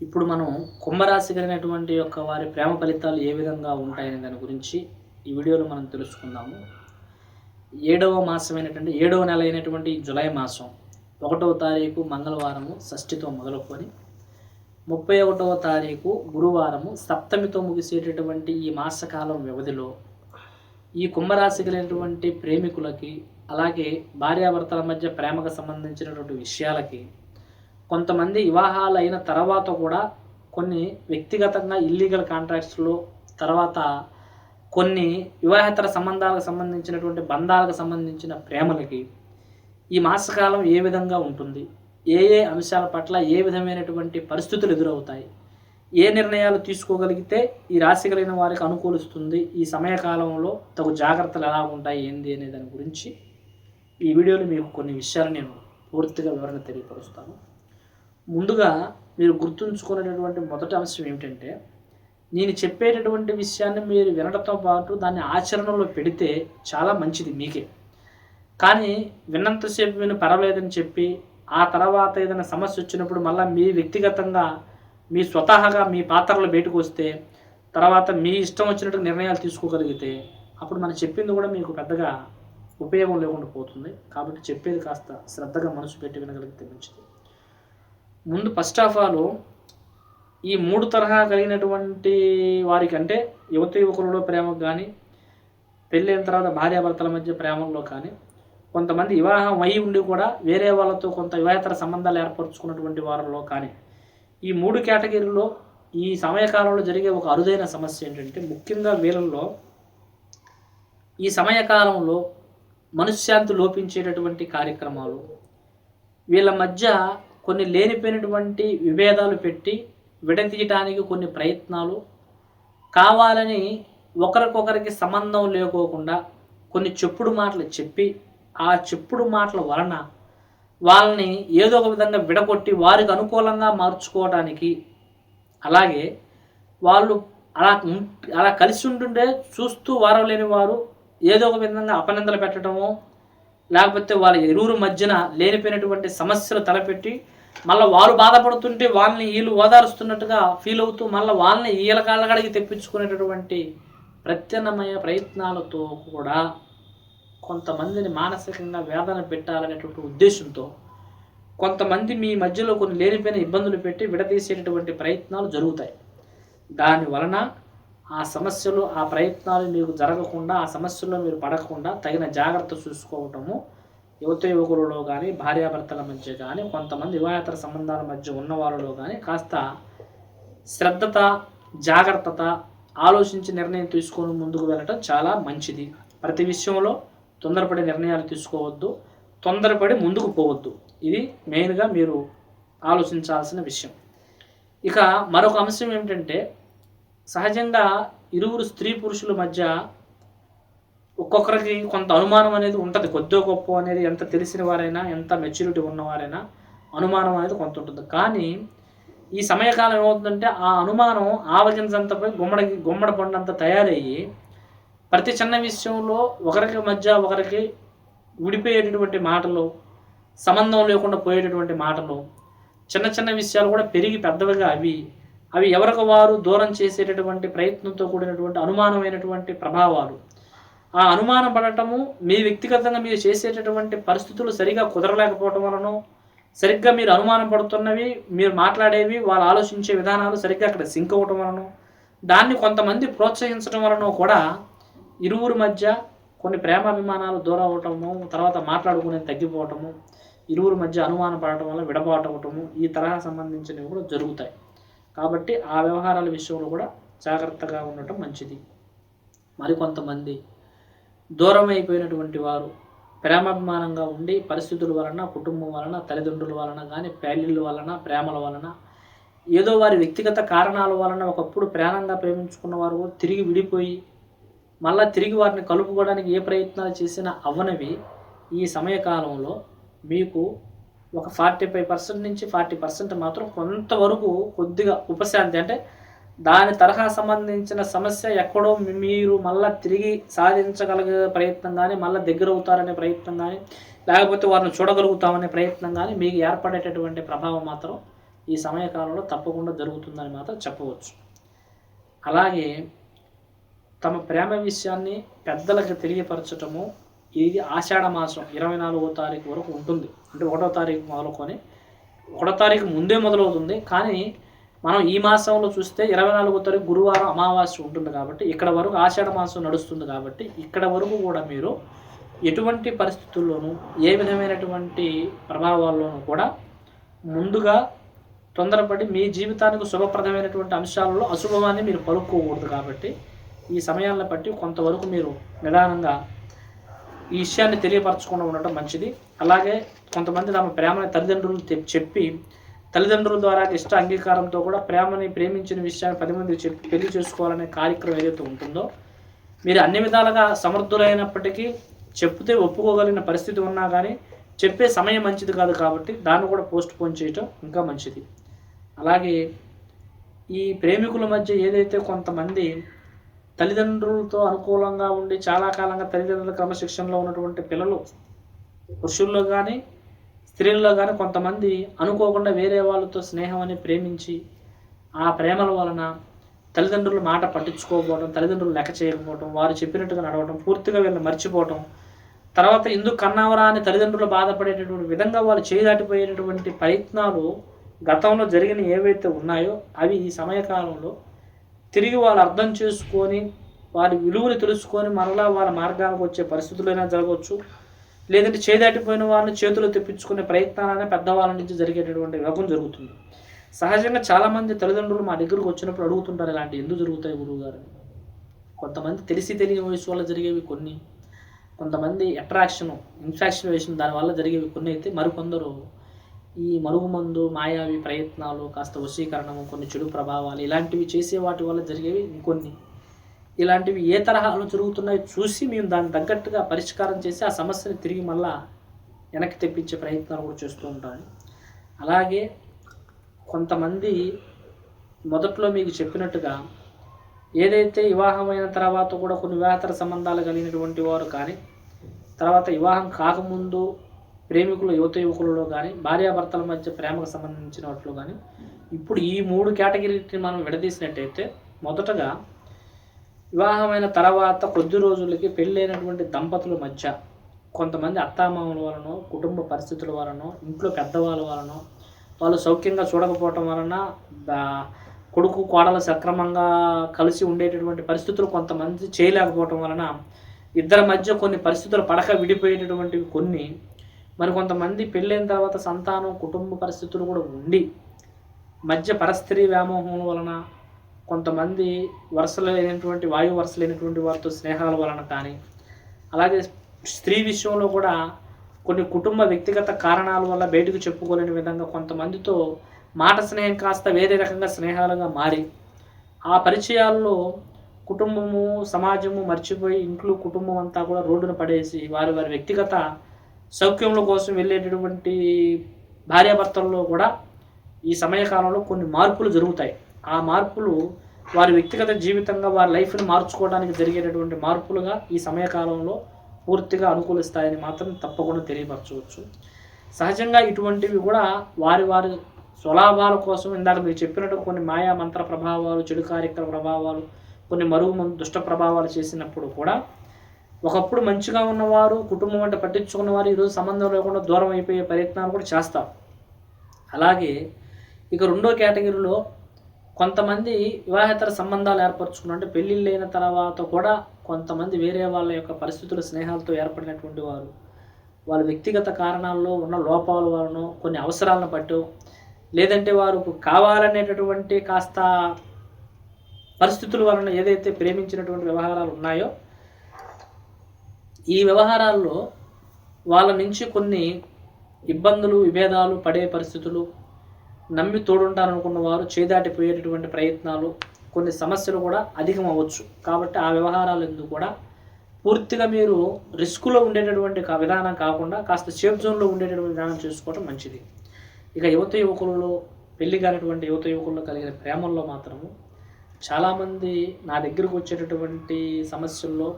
ఇప్పుడు మనం కుంభరాశి కలిగినటువంటి యొక్క వారి ప్రేమ ఫలితాలు ఏ విధంగా ఉంటాయనే దాని గురించి ఈ వీడియోలో మనం తెలుసుకుందాము. ఏడవ మాసమైనటువంటి ఏడవ నెల అయినటువంటి జులై మాసం ఒకటవ తారీఖు మంగళవారము షష్ఠితో మొదలుకొని ముప్పై ఒకటవ తారీఖు గురువారము సప్తమితో ముగిసేటటువంటి ఈ మాసకాలం వ్యవధిలో ఈ కుంభరాశి కలిగినటువంటి ప్రేమికులకి అలాగే భార్యాభర్తల మధ్య ప్రేమకు సంబంధించినటువంటి విషయాలకి కొంతమంది వివాహాలు అయిన తర్వాత కూడా కొన్ని వ్యక్తిగతంగా ఇల్లీగల్ కాంట్రాక్ట్స్లో తర్వాత కొన్ని వివాహేతర సంబంధాలకు సంబంధించినటువంటి బంధాలకు సంబంధించిన ప్రేమలకి ఈ మాసకాలం ఏ విధంగా ఉంటుంది? ఏ ఏ అంశాల పట్ల ఏ విధమైనటువంటి పరిస్థితులు ఎదురవుతాయి? ఏ నిర్ణయాలు తీసుకోగలిగితే ఈ రాశి కలిగిన వారికి అనుకూలిస్తుంది? ఈ సమయకాలంలో తగు జాగ్రత్తలు ఎలా ఉంటాయి? ఏంది అనే దాని గురించి ఈ వీడియోలో మీకు కొన్ని విషయాలు నేను పూర్తిగా వివరణ తెలియపరుస్తాను. ముందుగా మీరు గుర్తుంచుకునేటటువంటి మొదటి అంశం ఏమిటంటే నేను చెప్పేటటువంటి విషయాన్ని మీరు వినడంతో పాటు దాన్ని ఆచరణలో పెడితే చాలా మంచిది మీకే. కానీ విన్నంతసేపు విని పర్వాలేదని చెప్పి ఆ తర్వాత ఏదైనా సమస్య వచ్చినప్పుడు మళ్ళీ మీ వ్యక్తిగతంగా మీ స్వతహాగా మీ పాత్రలు బయటకు వస్తే తర్వాత మీ ఇష్టం వచ్చినట్టు నిర్ణయాలు తీసుకోగలిగితే అప్పుడు మనం చెప్పింది కూడా మీకు పెద్దగా ఉపయోగం లేకుండా పోతుంది. కాబట్టి చెప్పేది కాస్త శ్రద్ధగా మనసు పెట్టి వినగలిగితే మంచిది. ముందు ఫస్ట్ ఆఫ్ ఆల్ ఈ మూడు తరహా కలిగినటువంటి వారికి అంటే యువత యువకులలో ప్రేమకు కానీ పెళ్ళైన తర్వాత భార్యాభర్తల మధ్య ప్రేమల్లో కానీ కొంతమంది వివాహం అయి ఉండి కూడా వేరే వాళ్ళతో కొంత వివాహేతర సంబంధాలు ఏర్పరచుకున్నటువంటి వారిలో కానీ ఈ మూడు కేటగిరీలో ఈ సమయకాలంలో జరిగే ఒక అరుదైన సమస్య ఏంటంటే ముఖ్యంగా వీళ్ళల్లో ఈ సమయకాలంలో మనశ్శాంతి లోపించేటటువంటి కార్యక్రమాలు వీళ్ళ మధ్య కొన్ని లేనిపోయినటువంటి విభేదాలు పెట్టి విడతీయటానికి కొన్ని ప్రయత్నాలు కావాలని ఒకరికొకరికి సంబంధం లేకోకుండా కొన్ని చెప్పుడు మాటలు చెప్పి ఆ చెప్పుడు మాటల వలన వాళ్ళని ఏదో ఒక విధంగా విడగొట్టి వారికి అనుకూలంగా మార్చుకోవడానికి అలాగే వాళ్ళు అలా అలా కలిసి ఉంటుండే చూస్తూ వారలేని వారు ఏదో ఒక విధంగా అపనిందలు పెట్టడము లేకపోతే వాళ్ళ ఇరువురు మధ్యన లేనిపోయినటువంటి సమస్యలు తలపెట్టి మళ్ళీ వారు బాధపడుతుంటే వాళ్ళని వీళ్ళు ఓదారుస్తున్నట్టుగా ఫీల్ అవుతూ మళ్ళీ వాళ్ళని ఈల కాళ్ళగడికి తెప్పించుకునేటటువంటి ప్రత్యన్నమయ ప్రయత్నాలతో కూడా కొంతమందిని మానసికంగా వేదన పెట్టాలనేటువంటి ఉద్దేశంతో కొంతమంది మీ మధ్యలో కొన్ని లేనిపోయిన ఇబ్బందులు పెట్టి విడదీసేటటువంటి ప్రయత్నాలు జరుగుతాయి. దాని వలన ఆ సమస్యలు ఆ ప్రయత్నాలు మీకు జరగకుండా ఆ సమస్యల్లో మీరు పడకుండా తగిన జాగ్రత్త చూసుకోవటము యువత యువకులలో కానీ భార్యాభర్తల మధ్య కానీ కొంతమంది వివాహేతర సంబంధాల మధ్య ఉన్న వాళ్ళలో కానీ కాస్త శ్రద్ధత జాగ్రత్తత ఆలోచించి నిర్ణయం తీసుకొని ముందుకు వెళ్ళటం చాలా మంచిది. ప్రతి విషయంలో తొందరపడి నిర్ణయాలు తీసుకోవద్దు తొందరపడి ముందుకు పోవద్దు. ఇది మెయిన్గా మీరు ఆలోచించాల్సిన విషయం. ఇక మరొక అంశం ఏమిటంటే సహజంగా ఇరువురు స్త్రీ పురుషుల మధ్య ఒక్కొక్కరికి కొంత అనుమానం అనేది ఉంటుంది. కొద్దో గొప్ప అనేది ఎంత తెలిసిన వారైనా ఎంత మెచ్యూరిటీ ఉన్నవారైనా అనుమానం అనేది కొంత ఉంటుంది. కానీ ఈ సమయకాలం ఏమవుతుందంటే ఆ అనుమానం ఆవగింజంతపై గుమ్మడి గుమ్మడి పండంత తయారయ్యి ప్రతి చిన్న విషయంలో ఒకరికి మధ్య ఒకరికి విడిపోయేటటువంటి మాటలు సంబంధం లేకుండా పోయేటటువంటి మాటలు చిన్న చిన్న విషయాలు కూడా పెరిగి పెద్దవిగా అవి అవి ఎవరికి వారు దూరం చేసేటటువంటి ప్రయత్నంతో కూడినటువంటి అనుమానమైనటువంటి ప్రభావాలు ఆ అనుమానం పడటము మీ వ్యక్తిగతంగా మీరు చేసేటటువంటి పరిస్థితులు సరిగా కుదరలేకపోవటం వలన సరిగ్గా మీరు అనుమానం పడుతున్నవి మీరు మాట్లాడేవి వాళ్ళు ఆలోచించే విధానాలు సరిగ్గా అక్కడ సింక్ అవ్వటం వలన దాన్ని కొంతమంది ప్రోత్సహించడం వలన కూడా ఇరువురి మధ్య కొన్ని ప్రేమాభిమానాలు దూరం అవటము తర్వాత మాట్లాడుకునేది తగ్గిపోవటము ఇరువురి మధ్య అనుమానం పడటం వల్ల విడబాటవటము ఈ తరహా సంబంధించినవి కూడా జరుగుతాయి. కాబట్టి ఆ వ్యవహారాల విషయంలో కూడా జాగ్రత్తగా ఉండటం మంచిది. మరికొంతమంది దూరమైపోయినటువంటి వారు ప్రేమాభిమానంగా ఉండి పరిస్థితుల వలన కుటుంబం వలన తల్లిదండ్రుల వలన కానీ పెళ్ళిళ్ళ వలన ప్రేమల వలన ఏదో వారి వ్యక్తిగత కారణాల వలన ఒకప్పుడు ప్రాణంగా ప్రేమించుకున్న వారు తిరిగి విడిపోయి మళ్ళా తిరిగి వారిని కలుపుకోవడానికి ఏ ప్రయత్నాలు చేసినా అవనవి ఈ సమయకాలంలో మీకు ఒక ఫార్టీ ఫైవ్ పర్సెంట్ నుంచి ఫార్టీ పర్సెంట్ మాత్రం కొంతవరకు కొద్దిగా ఉపశాంతి అంటే దాని తరహా సంబంధించిన సమస్య ఎక్కడో మీరు మళ్ళీ తిరిగి సాధించగలిగే ప్రయత్నం కానీ మళ్ళీ దగ్గర అవుతారనే ప్రయత్నం కానీ లేకపోతే వారిని చూడగలుగుతామనే ప్రయత్నం కానీ మీకు ఏర్పడేటటువంటి ప్రభావం మాత్రం ఈ సమయకాలంలో తప్పకుండా జరుగుతుందని మాత్రం చెప్పవచ్చు. అలాగే తమ ప్రేమ విషయాన్ని పెద్దలకు తెలియపరచటము ఇది ఆషాఢ మాసం ఇరవై నాలుగో తారీఖు వరకు ఉంటుంది. అంటే ఒకటో తారీఖు మొదలుకొని ఒకటో తారీఖు ముందే మొదలవుతుంది. కానీ మనం ఈ మాసంలో చూస్తే ఇరవై నాలుగో తారీఖు గురువారం అమావాస్య ఉంటుంది కాబట్టి ఇక్కడ వరకు ఆషాఢ మాసం నడుస్తుంది కాబట్టి ఇక్కడ వరకు కూడా మీరు ఎటువంటి పరిస్థితుల్లోనూ ఏ విధమైనటువంటి ప్రభావాల్లోనూ కూడా ముందుగా తొందరపడి మీ జీవితానికి శుభప్రదమైనటువంటి అంశాలలో అశుభమాన్ని మీరు పలుకోకూడదు కాబట్టి ఈ సమయాలను బట్టి కొంతవరకు మీరు నిదానంగా ఈ విషయాన్ని తెలియపరచకుండా ఉండటం మంచిది. అలాగే కొంతమంది తమ ప్రేమని తల్లిదండ్రులు చెప్పి తల్లిదండ్రుల ద్వారా ఇష్ట అంగీకారంతో కూడా ప్రేమని ప్రేమించిన విషయాన్ని పది మందికి చెప్పి పెళ్ళి చేసుకోవాలనే కార్యక్రమం ఏదైతే ఉంటుందో మీరు అన్ని విధాలుగా సమర్థులైనప్పటికీ చెప్తే ఒప్పుకోగలిగిన పరిస్థితి ఉన్నా కానీ చెప్పే సమయం మంచిది కాదు కాబట్టి దాన్ని కూడా పోస్ట్ పోన్ చేయటం ఇంకా మంచిది. అలాగే ఈ ప్రేమికుల మధ్య ఏదైతే కొంతమంది తల్లిదండ్రులతో అనుకూలంగా ఉండి చాలా కాలంగా తల్లిదండ్రుల క్రమశిక్షణలో ఉన్నటువంటి పిల్లలు పురుషుల్లో కానీ స్త్రీల్లో కానీ కొంతమంది అనుకోకుండా వేరే వాళ్ళతో స్నేహం అని ప్రేమించి ఆ ప్రేమల వలన తల్లిదండ్రుల మాట పట్టించుకోకపోవడం తల్లిదండ్రులు లెక్క చేయకపోవడం వారు చెప్పినట్టుగా నడవడం పూర్తిగా వీళ్ళని మర్చిపోవడం తర్వాత ఎందుకు కన్నావరా అని తల్లిదండ్రులు బాధపడేటటువంటి విధంగా వాళ్ళు చేయదాటిపోయేటటువంటి ప్రయత్నాలు గతంలో జరిగిన ఏవైతే ఉన్నాయో అవి ఈ సమయకాలంలో తిరిగి వాళ్ళు అర్థం చేసుకొని వారి విలువలు తెలుసుకొని మరలా వాళ్ళ మార్గానికి వచ్చే పరిస్థితులైనా జరగవచ్చు. లేదంటే చేదాటిపోయిన వారిని చేతులు తెప్పించుకునే ప్రయత్నాలనే పెద్దవాళ్ళ నుంచి జరిగేటటువంటి యోగం జరుగుతుంది. సహజంగా చాలామంది తల్లిదండ్రులు మా దగ్గరకు వచ్చినప్పుడు అడుగుతుంటారు ఇలాంటి ఎందుకు జరుగుతాయి గురువు గారు? కొంతమంది తెలిసి తెలియని వయసు వల్ల జరిగేవి కొన్ని కొంతమంది అట్రాక్షన్ ఇన్ఫాక్చువేషన్ దానివల్ల జరిగేవి కొన్ని అయితే మరికొందరు ఈ మరుగుమందు మాయావి ప్రయత్నాలు కాస్త వశీకరణము కొన్ని చెడు ప్రభావాలు ఇలాంటివి చేసే వాటి వల్ల జరిగేవి ఇంకొన్ని. ఇలాంటివి ఏ తరహాలో జరుగుతున్నాయో చూసి మేము దానికి తగ్గట్టుగా పరిష్కారం చేసి ఆ సమస్యని తిరిగి మళ్ళా వెనక్కి తెప్పించే ప్రయత్నాలు కూడా చేస్తూ ఉంటాను. అలాగే కొంతమంది మొదట్లో మీకు చెప్పినట్టుగా ఏదైతే వివాహమైన తర్వాత కూడా కొన్ని వివాహతర సంబంధాలు కలిగినటువంటి వారు కానీ తర్వాత వివాహం కాకముందు ప్రేమికులు యువత యువకులలో కానీ భార్యాభర్తల మధ్య ప్రేమకు సంబంధించిన వాటిలో కానీ ఇప్పుడు ఈ మూడు కేటగిరీని మనం విడదీసినట్టయితే మొదటగా వివాహమైన తర్వాత కొద్ది రోజులకి పెళ్ళైనటువంటి దంపతుల మధ్య కొంతమంది అత్తామామల వలన కుటుంబ పరిస్థితుల వలన ఇంట్లో పెద్దవాళ్ళ వలన వాళ్ళు సౌఖ్యంగా చూడకపోవటం వలన కొడుకు కోడలు సక్రమంగా కలిసి ఉండేటటువంటి పరిస్థితులు కొంతమంది చేయలేకపోవటం వలన ఇద్దరి మధ్య కొన్ని పరిస్థితులు పడక విడిపోయేటటువంటివి కొన్ని మరి కొంతమంది పెళ్ళైన తర్వాత సంతానం కుటుంబ పరిస్థితులు కూడా ఉండి మధ్య పరస్త్రీ వ్యామోహం వలన కొంతమంది వరుసలు లేనటువంటి వాయు వరుస లేనటువంటి వారితో స్నేహాల వలన కానీ అలాగే స్త్రీ విషయంలో కూడా కొన్ని కుటుంబ వ్యక్తిగత కారణాల వల్ల బయటకు చెప్పుకోలేని విధంగా కొంతమందితో మాట స్నేహం కాస్త వేరే రకంగా స్నేహాలుగా మారి ఆ పరిచయాల్లో కుటుంబము సమాజము మర్చిపోయి ఇంట్లో కుటుంబం అంతా కూడా రోడ్డున పడేసి వారి వారి వ్యక్తిగత సౌఖ్యముల కోసం వెళ్ళేటటువంటి భార్యాభర్తల్లో కూడా ఈ సమయకాలంలో కొన్ని మార్పులు జరుగుతాయి. ఆ మార్పులు వారి వ్యక్తిగత జీవితంగా వారి లైఫ్ని మార్చుకోవడానికి జరిగేటటువంటి మార్పులుగా ఈ సమయకాలంలో పూర్తిగా అనుకూలిస్తాయని మాత్రం తప్పకుండా తెలియపరచవచ్చు. సహజంగా ఇటువంటివి కూడా వారి వారి స్వలాభాల కోసం ఇందాక మీరు చెప్పినట్టు కొన్ని మాయా మంత్ర ప్రభావాలు చెడు కార్యక్రమ ప్రభావాలు కొన్ని మరుగు దుష్ట ప్రభావాలు చేసినప్పుడు కూడా ఒకప్పుడు మంచిగా ఉన్నవారు కుటుంబం అంటే పట్టించుకున్న వారు ఈరోజు సంబంధం లేకుండా దూరం అయిపోయే ప్రయత్నాలు కూడా చేస్తారు. అలాగే ఇక రెండో కేటగిరీలో కొంతమంది వివాహేతర సంబంధాలు ఏర్పరచుకున్న అంటే పెళ్ళిళ్ళు అయిన తర్వాత కూడా కొంతమంది వేరే వాళ్ళ యొక్క పరిస్థితుల స్నేహాలతో ఏర్పడినటువంటి వారు. వాళ్ళ వ్యక్తిగత కారణాల్లో ఉన్న లోపాల వలన కొన్ని అవసరాలను బట్టి లేదంటే వారు కావాలనేటటువంటి కాస్త పరిస్థితుల వలన ఏదైతే ప్రేమించినటువంటి వ్యవహారాలు ఉన్నాయో ఈ వ్యవహారాల్లో వాళ్ళ నుంచి కొన్ని ఇబ్బందులు విభేదాలు పడే పరిస్థితులు నమ్మి తోడుంటారనుకున్న వారు చేదాటిపోయేటటువంటి ప్రయత్నాలు కొన్ని సమస్యలు కూడా అధికం అవ్వచ్చు కాబట్టి ఆ వ్యవహారాలు ఎందుకు కూడా పూర్తిగా మీరు రిస్క్లో ఉండేటటువంటి విధానం కాకుండా కాస్త సేఫ్ జోన్లో ఉండేటటువంటి విధానం చేసుకోవడం మంచిది. ఇక యువత యువకులలో పెళ్ళి కానటువంటి యువత యువకుల్లో కలిగిన ప్రేమల్లో మాత్రము చాలామంది నా దగ్గరకు వచ్చేటటువంటి సమస్యల్లో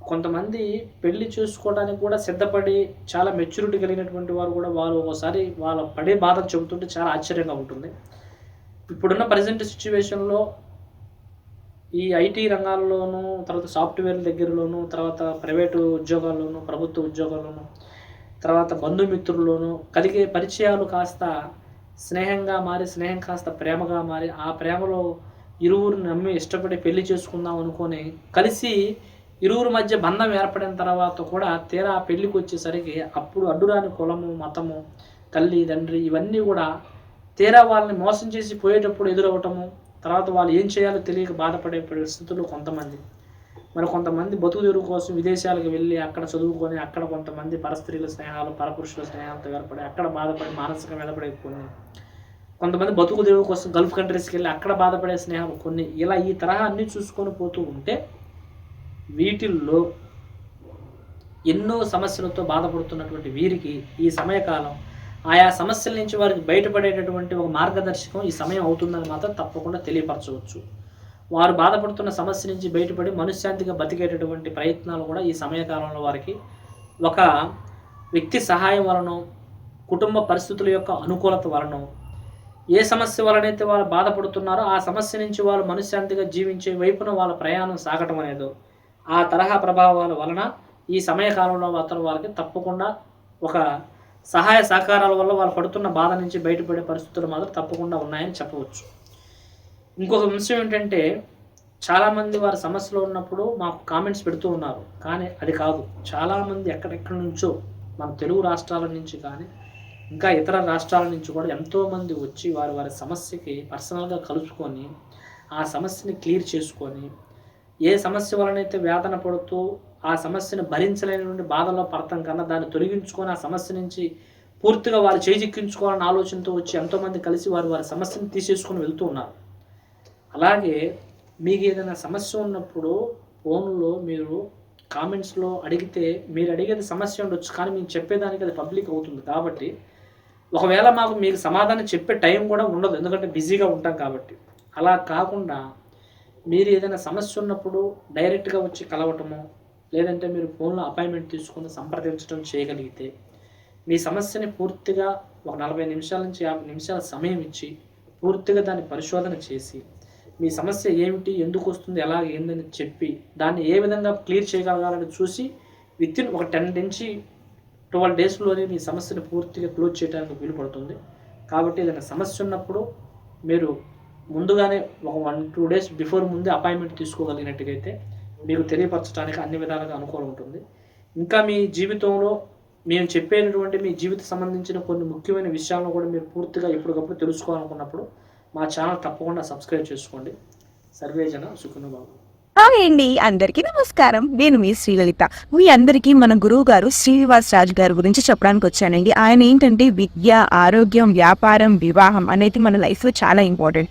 కొంతమంది పెళ్ళి చేసుకోవడానికి కూడా సిద్ధపడి చాలా మెచ్యూరిటీ కలిగినటువంటి వారు కూడా వాళ్ళు ఒకసారి వాళ్ళ పడే బాధ చెబుతుంటే చాలా ఆశ్చర్యంగా ఉంటుంది. ఇప్పుడున్న ప్రజెంట్ సిచ్యువేషన్లో ఈ ఐటీ రంగాల్లోనూ తర్వాత సాఫ్ట్వేర్ దగ్గరలోనూ తర్వాత ప్రైవేటు ఉద్యోగాల్లోనూ ప్రభుత్వ ఉద్యోగాల్లోనూ తర్వాత బంధుమిత్రుల్లోనూ కలిగే పరిచయాలు కాస్త స్నేహంగా మారి స్నేహం కాస్త ప్రేమగా మారి ఆ ప్రేమలో ఇరువురు నమ్మి ఇష్టపడి పెళ్ళి చేసుకుందాం అనుకొని కలిసి ఇరువురు మధ్య బంధం ఏర్పడిన తర్వాత కూడా తీరా పెళ్ళికి వచ్చేసరికి అప్పుడు అడ్డురాని కులము మతము తల్లి తండ్రి ఇవన్నీ కూడా తీరా వాళ్ళని మోసం చేసి పోయేటప్పుడు ఎదురవటము తర్వాత వాళ్ళు ఏం చేయాలో తెలియక బాధపడే పరిస్థితులు కొంతమంది. మరి కొంతమంది బతుకు తెరువు కోసం విదేశాలకు వెళ్ళి అక్కడ చదువుకొని అక్కడ కొంతమంది పరస్త్రీల స్నేహాలు పరపురుషుల స్నేహాలతో ఏర్పడి అక్కడ బాధపడి మానసికంగా వెలపడే కొన్ని. కొంతమంది బతుకు తెరువు కోసం గల్ఫ్ కంట్రీస్కి వెళ్ళి అక్కడ బాధపడే స్నేహాలు కొన్ని. ఇలా ఈ తరహా అన్ని చూసుకొని పోతూ ఉంటే వీటిల్లో ఎన్నో సమస్యలతో బాధపడుతున్నటువంటి వీరికి ఈ సమయకాలం ఆయా సమస్యల నుంచి వారికి బయటపడేటటువంటి ఒక మార్గదర్శకం ఈ సమయం అవుతుందని మాత్రం తప్పకుండా తెలియపరచవచ్చు. వారు బాధపడుతున్న సమస్య నుంచి బయటపడి మనశ్శాంతిగా బతికేటటువంటి ప్రయత్నాలు కూడా ఈ సమయకాలంలో వారికి ఒక వ్యక్తి సహాయం వలన కుటుంబ పరిస్థితుల యొక్క అనుకూలత వలన ఏ సమస్య వలనైతే వాళ్ళు బాధపడుతున్నారో ఆ సమస్య నుంచి వారు మనశ్శాంతిగా జీవించే వైపున వాళ్ళ ప్రయాణం సాగటం అనేదో ఆ తరహా ప్రభావాల వలన ఈ సమయకాలంలో మాత్రం వాళ్ళకి తప్పకుండా ఒక సహాయ సహకారాల వల్ల వాళ్ళు పడుతున్న బాధ నుంచి బయటపడే పరిస్థితులు మాత్రం తప్పకుండా ఉన్నాయని చెప్పవచ్చు. ఇంకొక విషయం ఏంటంటే చాలామంది వారి సమస్యలో ఉన్నప్పుడు మాకు కామెంట్స్ పెడుతూ ఉన్నారు. కానీ అది కాదు. చాలామంది ఎక్కడెక్కడి నుంచో మన తెలుగు రాష్ట్రాల నుంచి కానీ ఇంకా ఇతర రాష్ట్రాల నుంచి కూడా ఎంతోమంది వచ్చి వారి వారి సమస్యకి పర్సనల్గా కలుసుకొని ఆ సమస్యని క్లియర్ చేసుకొని ఏ సమస్య వలనైతే వేదన పడుతూ ఆ సమస్యను భరించలేనటువంటి బాధలో పడతాం కన్నా దాన్ని తొలగించుకొని ఆ సమస్య నుంచి పూర్తిగా వారు చేజిక్కించుకోవాలన్న ఆలోచనతో వచ్చి ఎంతోమంది కలిసి వారు వారి సమస్యను తీసేసుకొని వెళ్తూ ఉన్నారు. అలాగే మీకు ఏదైనా సమస్య ఉన్నప్పుడు ఫోన్లో మీరు కామెంట్స్లో అడిగితే మీరు అడిగేది సమస్య ఉండొచ్చు కానీ మేము చెప్పేదానికి అది పబ్లిక్ అవుతుంది కాబట్టి ఒకవేళ మాకు మీకు సమాధానం చెప్పే టైం కూడా ఉండదు ఎందుకంటే బిజీగా ఉంటాం కాబట్టి. అలా కాకుండా మీరు ఏదైనా సమస్య ఉన్నప్పుడు డైరెక్ట్గా వచ్చి కలవటము లేదంటే మీరు ఫోన్లో అపాయింట్మెంట్ తీసుకుని సంప్రదించడం చేయగలిగితే మీ సమస్యని పూర్తిగా ఒక నలభై నిమిషాల నుంచి యాభై నిమిషాల సమయం ఇచ్చి పూర్తిగా దాన్ని పరిశోధన చేసి మీ సమస్య ఏమిటి ఎందుకు వస్తుంది ఎలా ఏందని చెప్పి దాన్ని ఏ విధంగా క్లియర్ చేయగలగాలని చూసి విత్ ఇన్ ఒక టెన్ నుంచి ట్వెల్వ్ డేస్లోనే మీ సమస్యను పూర్తిగా క్లోజ్ చేయడానికి వీలు పడుతుంది కాబట్టి ఏదైనా సమస్య ఉన్నప్పుడు మీరు ముందుగానే ఒక వన్ టూ డేస్ బిఫోర్ ముందే అపాయింట్మెంట్ తీసుకోగలిగినట్టుగైతే మీకు తెలియపరచడానికి అన్ని విధాలుగా అనుకూలం ఉంటుంది. ఇంకా మీ జీవితంలో మేము చెప్పేటటువంటి మీ జీవిత సంబంధించిన కొన్ని ముఖ్యమైన విషయాలను కూడా మీరు పూర్తిగా ఎప్పటికప్పుడు తెలుసుకోవాలనుకున్నప్పుడు మా ఛానల్ తప్పకుండా సబ్స్క్రైబ్ చేసుకోండి. సర్వేజన సుఖనుబాబు హాయ్ అండి అందరికీ నమస్కారం. నేను మీ శ్రీలలిత. మీ అందరికీ మన గురువు గారు శ్రీనివాస్ రాజు గారి గురించి చెప్పడానికి వచ్చానండి. ఆయన ఏంటంటే విద్య ఆరోగ్యం వ్యాపారం వివాహం అనేది మన లైఫ్లో చాలా ఇంపార్టెంట్